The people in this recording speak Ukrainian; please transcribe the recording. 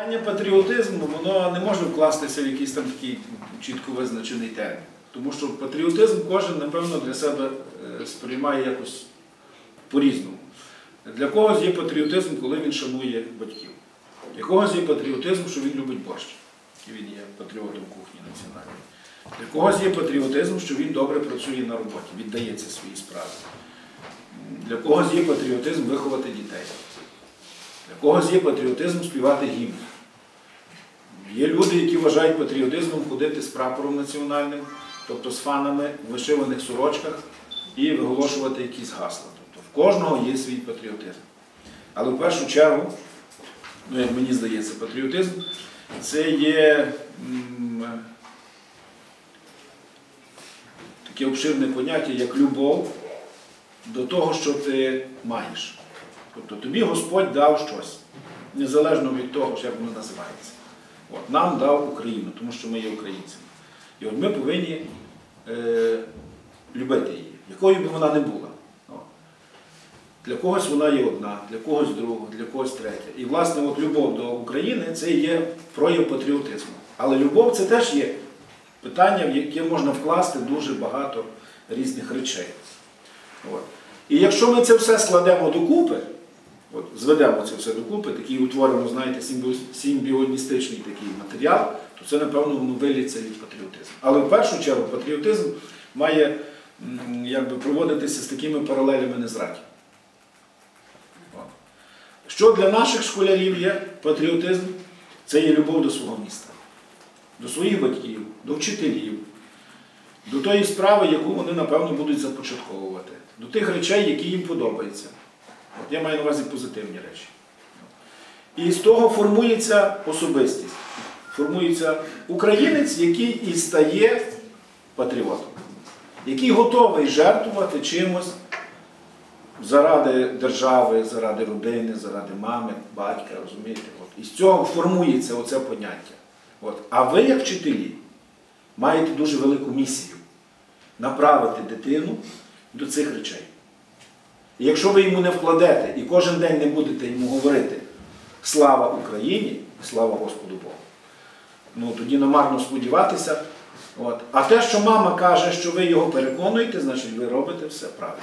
Питання патріотизму воно не може вкластися в якийсь там такий чітко визначений термін. Тому що патріотизм кожен, напевно, для себе е, сприймає якось по-різному. Для когось є патріотизм, коли він шанує батьків. Для когось є патріотизм, що він любить борщ. І він є патріотом кухні національної. Для когось є патріотизм, що він добре працює на роботі, віддається своїй справі. Для когось є патріотизм виховати дітей. Для когось є патріотизм співати гімн. Є люди, які вважають патріотизмом ходити з прапором національним, тобто з фанами в вишиваних сорочках і виголошувати якісь гасла. Тобто в кожного є свій патріотизм. Але в першу чергу, ну, як мені здається, патріотизм це є м, таке обширне поняття, як любов до того, що ти маєш. Тобто тобі Господь дав щось, незалежно від того, як воно називається. От, нам дав Україну, тому що ми є українцями. І от ми повинні е, любити її, якою би вона не була. Для когось вона є одна, для когось друга, для когось третя. І, власне, от любов до України це є прояв патріотизму. Але любов це теж є питання, в яке можна вкласти дуже багато різних речей. От. І якщо ми це все складемо докупи, от, зведемо це все докупи, такий утворимо, знаєте, симбіоністичний такий матеріал, то це, напевно, воно виліться від патріотизму. Але в першу чергу патріотизм має якби, проводитися з такими паралелями незраті. От. Що для наших школярів є патріотизм? Це є любов до свого міста, до своїх батьків, до вчителів, до тої справи, яку вони, напевно, будуть започатковувати, до тих речей, які їм подобаються. Я маю на увазі позитивні речі. І з того формується особистість. Формується українець, який і стає патріотом, який готовий жертвувати чимось заради держави, заради родини, заради мами, батька, розумієте? От. І з цього формується оце поняття. От. А ви, як вчителі, маєте дуже велику місію направити дитину до цих речей. І якщо ви йому не вкладете і кожен день не будете йому говорити слава Україні слава Господу Богу, ну тоді намарно сподіватися. От. А те, що мама каже, що ви його переконуєте, значить ви робите все правильно.